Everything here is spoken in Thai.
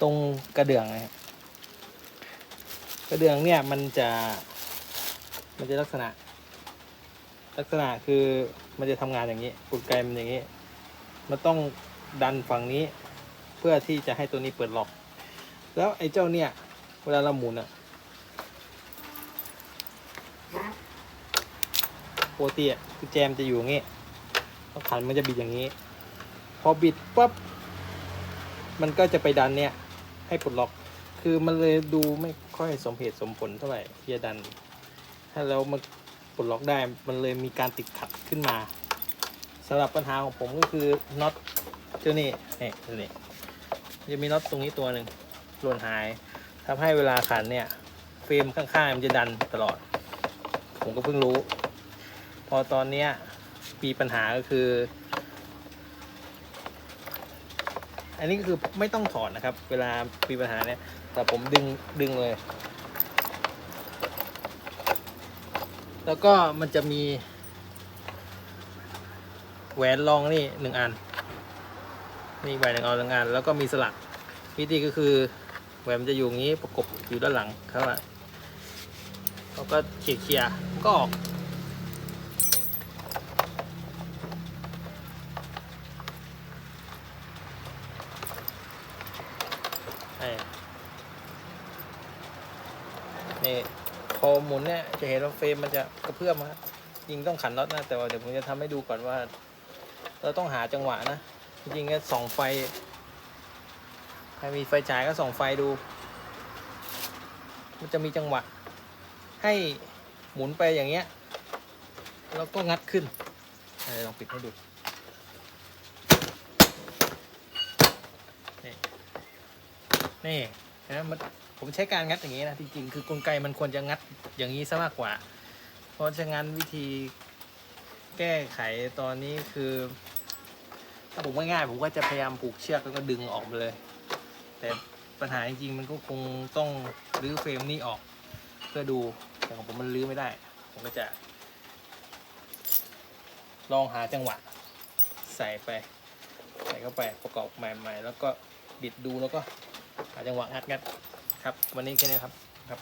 ตรงกระเดื่องนะครับกระเดื่องเนี่ยมันจะ มันจะลักษณะ ลักษณะคือมันจะทำงานอย่างนี้กลไกมันอย่างนี้ มันต้องดันฝั่งนี้ เพื่อที่จะให้ตัวนี้เปิดล็อก แล้วไอ้เจ้าเนี่ย เวลาเราหมุนอะโปกติอะคือแจมจะอยู่อย่างนี้แล้วขันมันจะบิดอย่างนี้ พอบิดปั๊บมันก็จะไปดันเนี่ย ให้ปลดล็อก คือมันเลยดูไม่ค่อยสมเหตุสมผลเท่าไหร่ที่จะดัน ถ้าแล้วมันปลดล็อกได้มันเลยมีการติดขัดขึ้นมาสำหรับปัญหาของผมก็คือน็อตเจ้านี่นี่ตัวนี่จะมีน็อตตรงนี้ตัวหนึ่งหล่นหายทำให้เวลาขันเนี่ยเฟรมข้างๆมันจะดันตลอด ผมก็เพิ่งรู้ พอตอนเนี้ยมีปัญหาก็คือ อันนี้ก็คือไม่ต้องถอดนะครับ เวลามีปัญหาเนี่ย แต่ผมดึงดึงเลย แล้วก็มันจะมี แหวนรองนี่หนึ่งอัน นี่แหวนหนึ่งเอาหนึ่งอัน แล้วก็มีสลัก วิธีก็คือแหวนมันจะอยู่อย่างนี้ประกบอยู่ด้านหลังครับแล้วก็เขี่ยเขี่ยๆก็ออก นี่นี่พอหมุนเนี่ยจะเห็นว่าเฟรมมันจะกระเพื่อมครับจริงต้องขันน็อตนะแต่ว่าเดี๋ยวผมจะทำให้ดูก่อนว่า เราต้องหาจังหวะนะจริงๆก็ส่องไฟใครมีไฟฉายก็ส่องไฟดู มันจะมีจังหวะ ให้หมุนไปอย่างเงี้ยแล้วก็งัดขึ้นลองปิดให้ดูนี่ เห็นะมันผมใช้การงัดอย่างนี้นะจริงๆคือกลไกมันควรจะงัดอย่างนี้ซะมากกว่า เพราะฉะนั้นวิธีแก้ไขตอนนี้คือ ถ้าผมง่ายๆผมก็จะพยายามผูกเชือกแล้วก็ดึงออกมาเลย แต่ปัญหาจริงๆมันก็คงต้องรื้อเฟรมนี้ออก เพื่อดูแต่ของผมมันรื้อไม่ได้ ผมก็จะ ลองหาจังหวะ ใส่ไป ใส่เข้าไปประกอบใหม่ๆ แล้วก็บิดดูแล้วก็ หาจังหวะงัดงัดครับ วันนี้แค่นี้ครับครับ